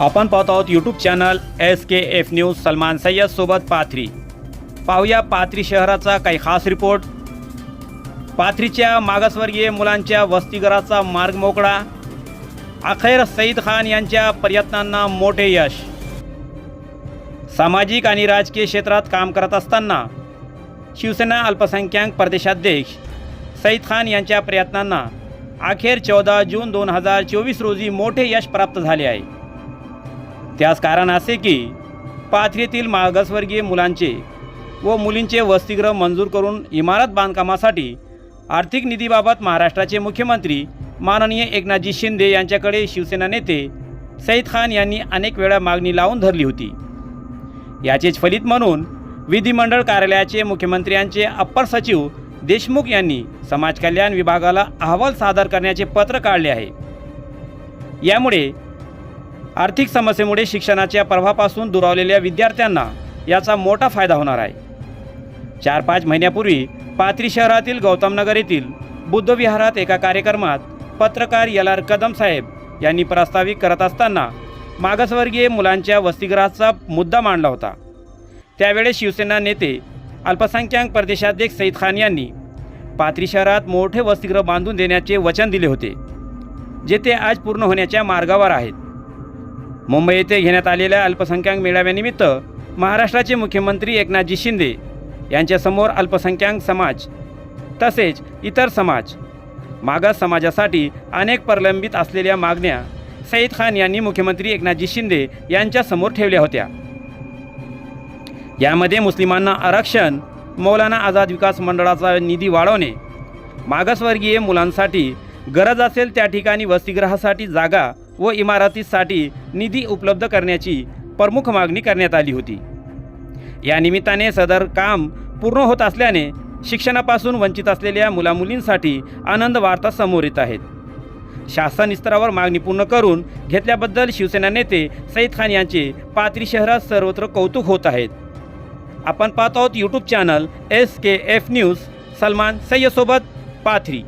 आपण पाहत आहोत YouTube channel S K F news Salman Sayyad सोबत पाथरी. पाहूया पाथरी शहराचा काही खास रिपोर्ट. पाथरीच्या मागासवर्गीय मुलांच्या वस्तीगराचा मार्ग मोकळा. अखेर सईद खान यांच्या प्रयत्नांना मोठे यश. सामाजिक आणि राजकीय क्षेत्रात काम करत असताना शिवसेना अल्पसंख्याक प्रदेशाध्यक्ष सईद खान यांच्या प्रयत्नांना अखेर चौदा जून दोन हजार चोवीस रोजी मोठे यश प्राप्त झाले आहे. त्यास कारण असे की पाथरीतील मागासवर्गीय मुलांचे व मुलींचे वसतिगृह मंजूर करून इमारत बांधकामासाठी आर्थिक निधीबाबत महाराष्ट्राचे मुख्यमंत्री माननीय एकनाथजी शिंदे यांच्याकडे शिवसेना नेते सईद खान यांनी अनेक वेळा मागणी लावून धरली होती. याचेच फलित म्हणून विधिमंडळ कार्यालयाचे मुख्यमंत्र्यांचे अप्पर सचिव देशमुख यांनी समाज कल्याण विभागाला अहवाल सादर करण्याचे पत्र काढले आहे. यामुळे आर्थिक समस्येमुळे शिक्षणाच्या प्रभावापासून दुरावलेल्या विद्यार्थ्यांना याचा मोठा फायदा होणार आहे. चार पाच महिन्यापूर्वी पाथरी शहरातील गौतमनगर येथील बुद्धविहारात एका कार्यक्रमात पत्रकार एल आर कदम साहेब यांनी प्रास्ताविक करत असताना मागासवर्गीय मुलांच्या वसतिगृहाचा मुद्दा मांडला होता. त्यावेळेस शिवसेना नेते अल्पसंख्याक प्रदेशाध्यक्ष सईद खान यांनी पाथरी शहरात मोठे वसतिगृह बांधून देण्याचे वचन दिले होते जे ते आज पूर्ण होण्याच्या मार्गावर आहेत. मुंबई येथे घेण्यात आलेल्या अल्पसंख्याक मेळाव्यानिमित्त महाराष्ट्राचे मुख्यमंत्री एकनाथजी शिंदे यांच्यासमोर अल्पसंख्याक समाज तसेच इतर समाज मागास समाजासाठी अनेक प्रलंबित असलेल्या मागण्या सईद खान यांनी मुख्यमंत्री एकनाथजी शिंदे यांच्यासमोर ठेवल्या होत्या. यामध्ये मुस्लिमांना आरक्षण मौलाना आझाद विकास मंडळाचा निधी वाढवणे मागासवर्गीय मुलांसाठी गरज असेल त्या ठिकाणी वसतिगृहासाठी जागा व इमारतीसाठी निधी उपलब्ध करण्याची प्रमुख मागणी करण्यात आली होती. या निमित्ताने सदर काम पूर्ण होत असल्याने शिक्षणापासून वंचित असलेल्या मुलामुलींसाठी आनंद वार्ता समोर येत आहेत. शासन स्तरावर मागणी पूर्ण करून घेतल्याबद्दल शिवसेना नेते सईद खान यांचे पाथरी शहरात सर्वत्र कौतुक होत आहेत. आपण पाहत आहोत YouTube channel S K F news Salman सय्यदसोबत Pathri.